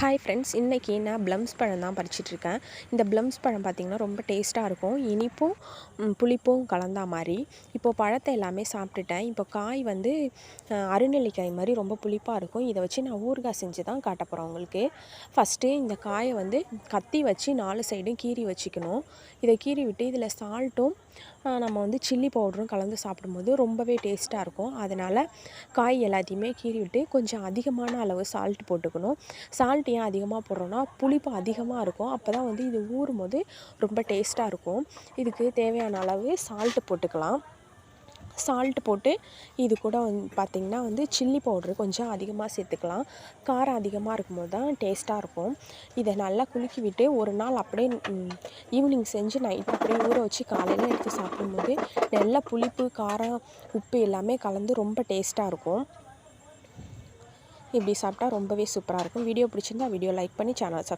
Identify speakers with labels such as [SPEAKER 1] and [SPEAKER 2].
[SPEAKER 1] Hi friends இன்றைக்கி நான் plums பழம் தான் பறிச்சிட்ருக்கேன் இந்த ப்ளம்ஸ் பழம் பார்த்திங்கன்னா ரொம்ப டேஸ்ட்டாக இருக்கும். இனிப்பும் புளிப்பும் கலந்தா மாதிரி. இப்போது பழத்தை எல்லாமே சாப்பிட்டுட்டேன். இப்போ காய் வந்து அருநெல்லிக்காய் மாதிரி ரொம்ப புளிப்பாக இருக்கும். இதை வச்சு நான் ஊறுகாய் செஞ்சு தான் காட்ட போகிறேன் உங்களுக்கு. ஃபஸ்ட்டு இந்த காயை வந்து கத்தி வச்சு நாலு சைடும் கீறி வச்சுக்கணும். இதை கீறி விட்டு இதில் சால்ட்டும் நம்ம வந்து சில்லி பவுடரும் கலந்து சாப்பிடும்போது ரொம்பவே டேஸ்ட்டாக இருக்கும். அதனால் காய் எல்லாத்தையுமே கீறி விட்டு கொஞ்சம் அதிகமான அளவு சால்ட் போட்டுக்கணும். சால்ட் ஏன் அதிகமாக போடுறோன்னா புளிப்பு அதிகமாக இருக்கும். அப்போ தான் வந்து இது ஊறும் போது ரொம்ப டேஸ்ட்டாக இருக்கும். இதுக்கு தேவையான அளவு சால்ட்டு போட்டுக்கலாம். சால்ட்டு போட்டு இது கூட வந்து பார்த்திங்கன்னா வந்து சில்லி பவுட்ரு கொஞ்சம் அதிகமாக சேர்த்துக்கலாம். காரம் அதிகமாக இருக்கும்போது தான் டேஸ்ட்டாக இருக்கும். இதை நல்லா குலுக்கி விட்டு ஒரு நாள் அப்படியே ஈவினிங் செஞ்சு நைட் அப்படியே ஊற வச்சு காலையில் எடுத்து சாப்பிடும்போது நல்ல புளிப்பு காரம் உப்பு எல்லாமே கலந்து ரொம்ப டேஸ்ட்டாக இருக்கும். இப்படி சாப்பிட்டா ரொம்பவே சூப்பராக இருக்கும். வீடியோ பிடிச்சிருந்தா வீடியோ லைக் பண்ணி சேனல் சப்